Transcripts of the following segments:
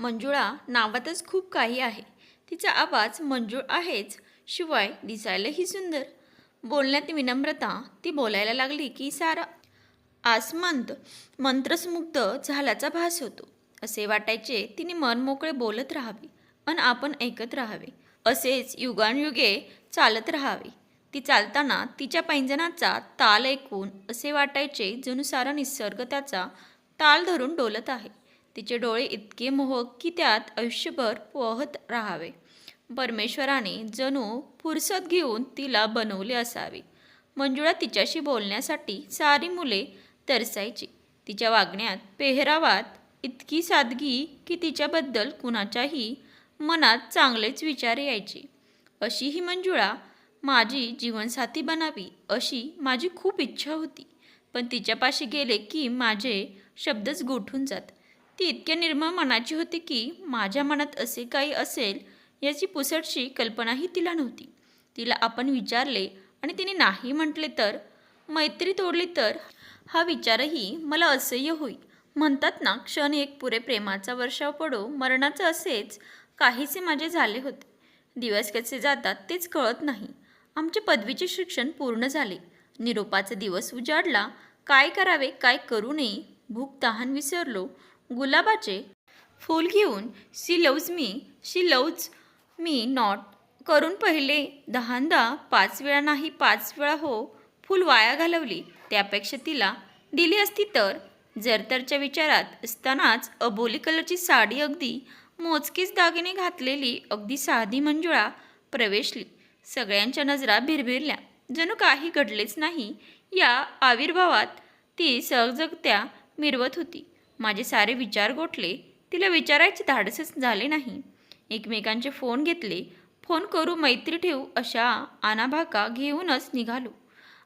मंजुळा नावातच खूप काही आहे. तिचा आवाज मंजूळ आहेच शिवाय दिसायलाही सुंदर. बोलण्यात विनम्रता ती बोलायला लागली की सारा आसमंत मंत्रस्मुग्ध झाल्याचा भास होतो. असे वाटायचे तिने मन मोकळे बोलत राहावे आणि आपण ऐकत राहावे. असेच युगानयुगे चालत राहावे. ती चालताना तिच्या पैंजनाचा ताल ऐकून असे वाटायचे जणू सारा निसर्ग त्याचा ताल धरून डोलत आहे. तिचे डोळे इतके मोहक की त्यात आयुष्यभर पोहत राहावे. परमेश्वराने जणू फुरसत घेऊन तिला बनवले असावे. मंजुळा तिच्याशी बोलण्यासाठी सारी मुले तरसायची. तिच्या वागण्यात पेहरावात इतकी सादगी की तिच्याबद्दल कुणाच्याही मनात चांगलेच विचार यायचे. अशी ही मंजुळा माझी जीवनसाथी बनावी अशी माझी खूप इच्छा होती. पण तिच्यापाशी गेले की माझे शब्दच गोठून जात. ती इतक्या निर्मळ मनाची होती की माझ्या मनात असे काही असेल याची पुसटशी कल्पनाही तिला नव्हती. तिला आपण विचारले आणि तिने नाही म्हटले तर? मैत्री तोडली तर? हा विचारही मला असह्य होई. म्हणतात ना क्षण एक पुरे प्रेमाचा वर्षाव पडो मरणाचं असेच काहीसे माझे झाले होते. दिवस कसे जातात तेच कळत नाही. आमचे पदवीचे शिक्षण पूर्ण झाले. निरोपाचा दिवस उजाडला. काय करावे काय करू नये भूक तहान विसरलो. गुलाबाचे फूल घेऊन she loves me she loves me not करून पहिले दहांदा पाच वेळा नाही पाच वेळा हो फूल वाया घालवली. त्यापेक्षा तिला दिली असती तर? जरतरच्या विचारात असतानाच अबोली कलरची साडी अगदी मोजकीच दागिने घातलेली अगदी साधी मंजुळा प्रवेशली. सगळ्यांच्या नजरा भिरभिरल्या. जणू काही घडलेच नाही. या आविर्भावात ती सहजगत्या मिरवत होती. माझे सारे विचार गोठले. तिला विचारायचे धाडसच झाले नाही. एकमेकांचे फोन घेतले. फोन करू मैत्री ठेवू अशा आनाभाका घेऊनच निघालो.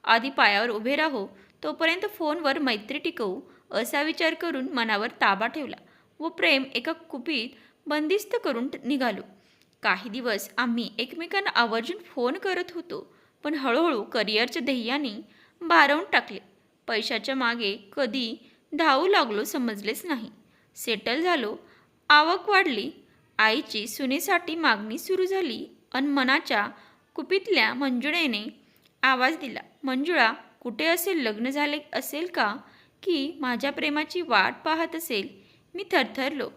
आधी पायावर उभे राहो. तोपर्यंत फोनवर मैत्री टिकवू असा विचार करून मनावर ताबा ठेवला व प्रेम एका कुपीत बंदिस्त करून निघालो. काही दिवस आम्ही एकमेकांना आवर्जून फोन करत होतो पण हळूहळू करिअरच्या ध्येयाने भारावून टाकले. पैशाच्या मागे कधी धावू लागलो समजलेच नाही. सेटल झालो आवक वाढली आईची सुनेसाठी मागणी सुरू झाली अन मनाच्या कुपीतल्या मंजुळेने आवाज दिला मंजुळा कुठे असेल? लग्न झाले असेल का? की माझ्या प्रेमाची वाट पाहत असेल? मी थरथरलो.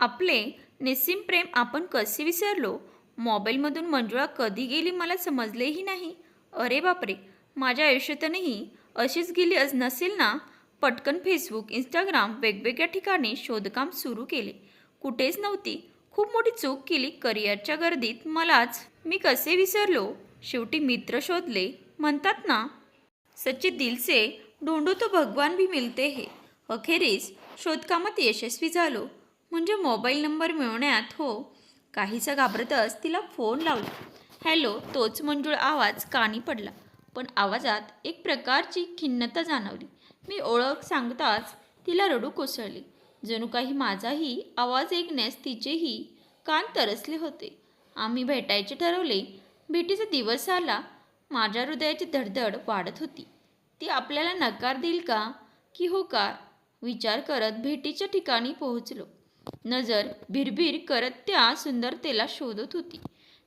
आपले निस्सीम प्रेम आपण कसे विसरलो? मोबाईलमधून मंजुळा कधी गेली मला समजलेही नाही. अरे बापरे माझ्या आयुष्यातूनही अशीच गेली अस नसेल ना? पटकन फेसबुक इंस्टाग्राम वेगवेगळ्या ठिकाणी शोधकाम सुरू केले. कुठेच नव्हती. खूप मोठी चूक केली करिअरच्या गर्दीत. मलाच मी कसे विसरलो? शेवटी मित्र शोधले. म्हणतात ना सच्चे दिलसे ढोंडू तो भगवान भी मिलते हे. अखेरीस शोधकामात यशस्वी झालो. म्हणजे मोबाईल नंबर मिळवण्यात हो. काहीसा घाबरतच तिला फोन लावला. हॅलो तोच मंजूळ आवाज कानी पडला. पण आवाजात एक प्रकारची खिन्नता जाणवली. मी ओळख सांगताच तिला रडू कोसळले. जणू काही माझाही आवाज ऐकण्यास तिचेही कान तरसले होते. आम्ही भेटायचे ठरवले. भेटीचा दिवस आला. माझ्या हृदयाची धडधड वाढत होती. ती आपल्याला नकार देईल का? की होकार विचार करत भेटीच्या ठिकाणी पोहोचलो. नजर भिरभिर करत त्या सुंदरतेला शोधत होती.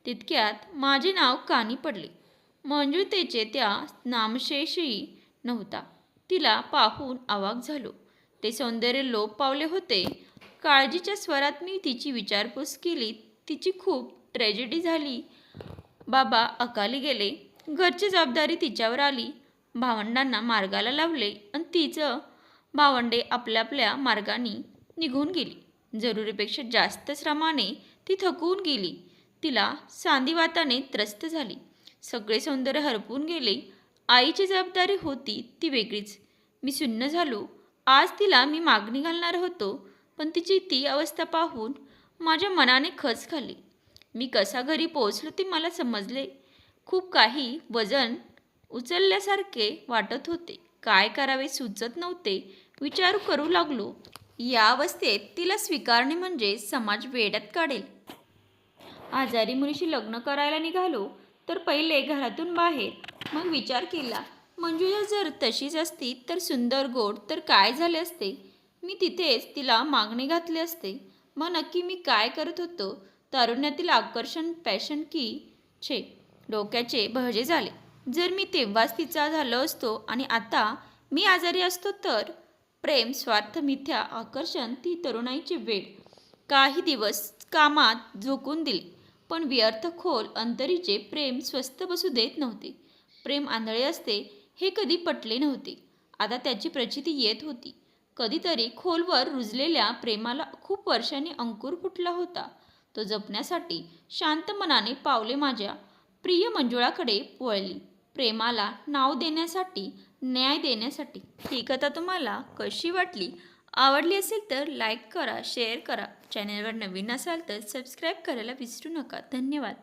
तितक्यात माझे नाव कानी पडले. मंजुतेचे त्या नामशेषही नव्हता. तिला पाहून अवाक झालो. ते सौंदर्य लोप पावले होते. काळजीच्या स्वरात मी तिची विचारपूस केली. तिची खूप ट्रॅजेडी झाली. बाबा अकाली गेले. घरची जबाबदारी तिच्यावर आली. भावंडांना मार्गाला लावले आणि तिचं भावंडे आपल्या आपल्या मार्गाने निघून गेली. जरुरीपेक्षा जास्त श्रमाने ती थकून गेली. तिला सांधिवाताने त्रस्त झाली. सगळे सौंदर्य हरपून गेले. आईची जबाबदारी होती ती वेगळीच. मी शून्य झालो. आज तिला मी मागणी घालणार होतो पण तिची ती अवस्था पाहून माझ्या मनाने खच खाल्ली. मी कसा घरी पोहोचलो ते मला समजले. खूप काही वजन उचलल्यासारखे वाटत होते. काय करावे सुचत नव्हते. विचार करू लागलो. या अवस्थेत तिला स्वीकारणे म्हणजे समाज वेड्यात काढेल. आजारी मुलीशी लग्न करायला निघालो तर पहिले घरातून बाहेर मग विचार केला मंजुळा जर तशीच असती तर सुंदर गोड तर काय झाले असते? मी तिथेच तिला मागणी घातली असते. मग नक्की मी काय करत होतो? तारुण्यातील आकर्षण पॅशन की छे डोक्याचे भजे झाले. जर मी तेव्हाच तिचा झालो असतो आणि आता मी आजारी असतो तर? प्रेम स्वार्थ मिथ्या आकर्षण ती तरुणाईची वेळ काही दिवस कामात झोकून दिले. पण व्यर्थ खोल अंतरीचे प्रेम स्वस्त बसू देत नव्हते. प्रेम आंधळे असते हे कधी पटले नव्हते. आता त्याची प्रचिती येत होती. कधीतरी खोलवर रुजलेल्या प्रेमाला खूप वर्षांनी अंकुर फुटला होता. तो जपण्यासाठी शांत मनाने पावले माझ्या प्रिय मंजुळाकडे वळली. प्रेमाला नाव देण्यासाठी न्याय देण्यासाठी. ही कथा तुम्हाला कशी वाटली? आवडली असेल तर लाईक करा शेअर करा. चॅनलवर नवीन असाल तर सबस्क्राईब करायला विसरू नका. धन्यवाद.